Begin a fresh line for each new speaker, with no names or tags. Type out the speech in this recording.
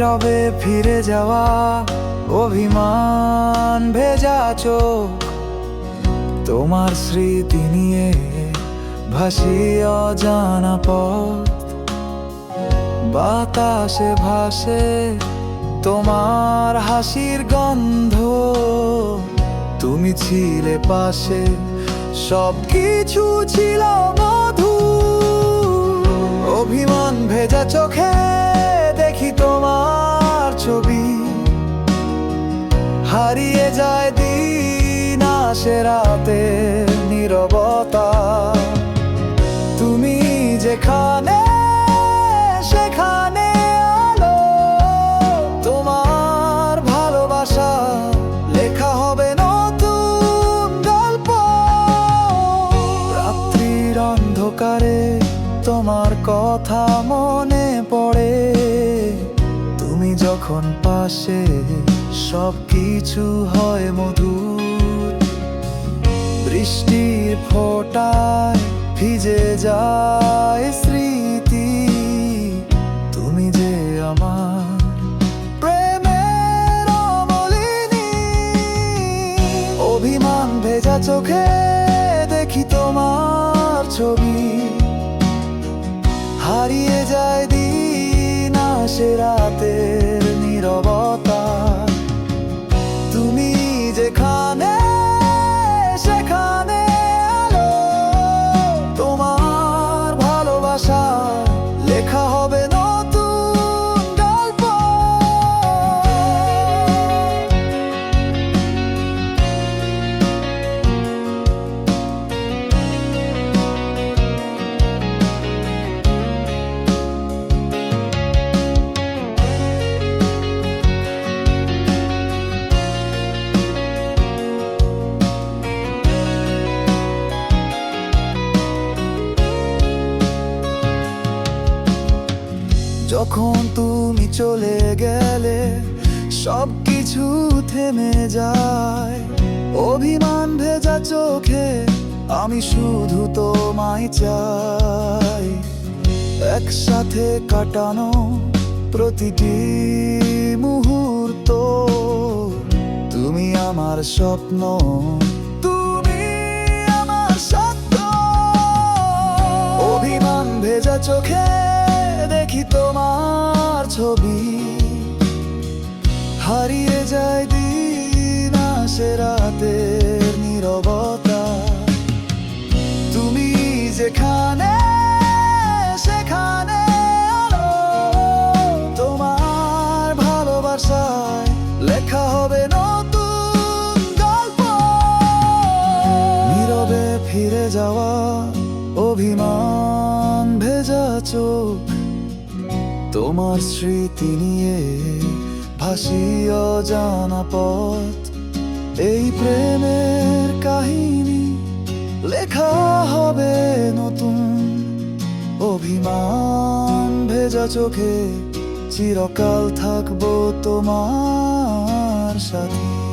নীরবে ফিরে যাওয়া অভিমান ভেজা চোখ। তোমার স্মৃতি নিয়ে ভাসি অজানা পথ। বাতাসে ভাসে তোমার হাসির গন্ধ। তুমি ছিলে পাশে সব কিছু ছিল মধু অভিমান ভেজা চোখে তোমার ছবি। হারিয়ে যায় দিন আসে রাতে নীরবতা। তুমি যেখানে, সেখানে আলো। তোমার ভালোবাসা লেখা হবে নতুন গল্প। রাত্রির অন্ধকারে তোমার কথা মনে যখন পাশে সব কিছু হয় মধুর। বৃষ্টির ফোটায় ভিজে যায় স্মৃতি। তুমি যে আমার প্রেমের অভিমান ভেজা চোখে দেখি তোমার ছবি। হারিয়ে যায় দিন আসে রাতের যখন তুমি চলে গেলে সব কিছু থেমে যায়। অভিমান ভেজা চোখে আমি শুধু তোমায় চাই। একসাথে কাটানো প্রতিটি মুহূর্ত, তুমি আমার স্বপ্ন, তুমি আমার সত্য অভিমান ভেজা চোখে ছবি। হারিয়ে যায় দিন আসে রাতের নীরবতা। তুমি যেখানে তোমার স্মৃতি নিয়ে ভাসি অজানা পথ এই প্রেমের কাহিনী লেখা হবে নতুন। অভিমান ভেজা চোখে চিরকাল থাকব তোমার সাথে।